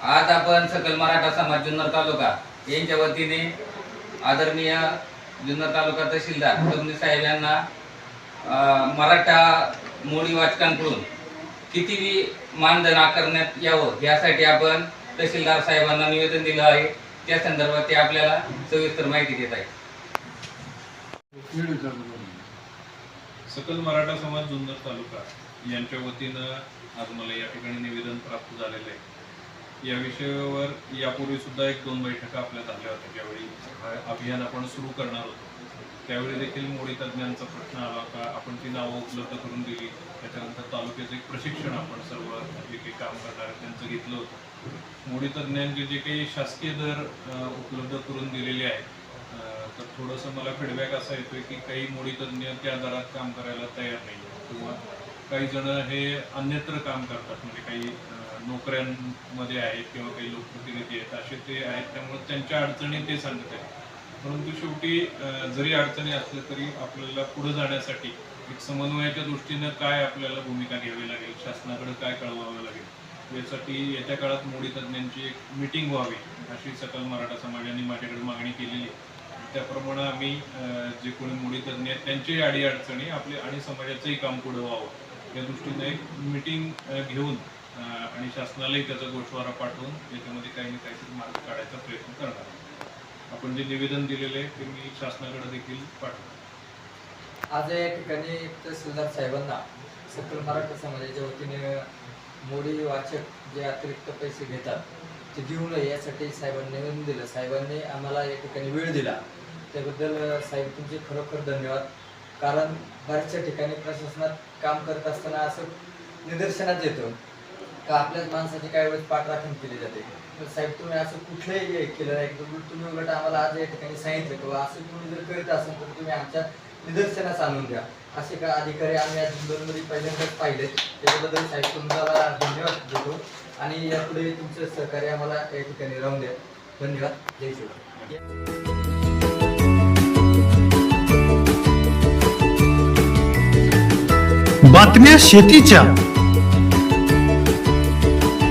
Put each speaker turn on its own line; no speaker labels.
आज आपण सकल मराठा समाज जुन्नर तालुका यांच्या वतीने आदरणीय जुन्नर तालुका तहसीलदार फडणवीस साहेब यांना मराठा मोडी वाचकांकडून कितीही मानधन आकारण्यात यावं यासाठी आपण तहसीलदार साहेबांना निवेदन दिलं आहे. त्या संदर्भात ते आपल्याला सविस्तर माहिती देत आहेत.
सकल मराठा समाज जुन्नर तालुका यांच्या वतीनं आज मला या ठिकाणी निवेदन प्राप्त झालेलं आहे. या विषयावर यापूर्वी सुद्धा एक दोन बैठका आपल्या झाल्या होत्या ज्यावेळी हा अभियान आपण सुरू करणार होतो. त्यावेळी देखील मोडी तज्ज्ञांचा प्रश्न आला का आपण ती नावं उपलब्ध करून दिली. त्याच्यानंतर तालुक्याचं एक प्रशिक्षण आपण सर्व जे काही काम करणार त्यांचं घेतलं होतं. मोडी तज्ज्ञांचे जे काही शासकीय दर उपलब्ध करून दिलेले आहेत तर थोडंसं मला फीडबॅक असा येतोय की काही मोडी तज्ज्ञ त्या दरात काम करायला तयार नाही किंवा काही जण हे अन्यत्र काम करतात. म्हणजे काही नोकऱ्यांमध्ये आहेत किंवा काही लोकप्रतिनिधी आहेत असे ते आहेत. त्यामुळे त्यांच्या अडचणी ते सांगत आहेत. परंतु शेवटी जरी अडचणी असल्या तरी आपल्याला पुढे जाण्यासाठी एक समन्वयाच्या दृष्टीनं काय आपल्याला भूमिका घ्यावी लागेल शासनाकडे काय कळवावं लागेल यासाठी येत्या काळात मोडी तज्ज्ञांची एक मिटिंग व्हावी अशी सकल मराठा समाजाने माझ्याकडे मागणी केलेली आहे. त्याप्रमाणे आम्ही जे कोणी मोडी तज्ज्ञ आहेत त्यांच्याही अडीअडचणी आपले आणि समाजाचंही काम पुढे व्हावं. या दृष्टीने एक मिटिंग घेऊन आणि शासनालाही त्याचा गोषवारा पाठवून याच्यामध्ये काही ना काहीतरी मार्ग काढायचा प्रयत्न करणार आपण जे निवेदन दिलेले आहे ते मी शासनाकडे देखील पाठवतो
आज या ठिकाणी तहसीलदार साहेबांना सकल मराठा समाजाच्या वतीने मोडी वाचक जे अतिरिक्त पैसे घेतात ते देऊ नये यासाठी साहेबांनी निवेदन दिलं. साहेबांनी आम्हाला या ठिकाणी वेळ दिला. त्याबद्दल साहेब तुमचे खरोखर धन्यवाद. कारण बऱ्याचशा ठिकाणी प्रशासनात काम करत असताना असं निदर्शनात येतं. तर आपल्याच माणसाची काही वेळेस पाठराखण केली जाते. तर साहेब तुम्ही असं कुठलंही हे केलं नाही. तुम्ही तुम्ही उलट आम्हाला आज या ठिकाणी सांगितलं किंवा असं तुम्ही जर करीत असाल तर तुम्ही आमच्या निदर्शनास आणून द्या. असे का अधिकारी आम्ही आज जुन्नरमध्ये पहिल्यांदाच पाहिले. त्याच्याबद्दल साहेब तुम्हाला धन्यवाद देतो. आणि यापुढे तुमचं सहकार्य आम्हाला या ठिकाणी राहून द्या. धन्यवाद. जय शिवराय
बातम्या शेतीच्या.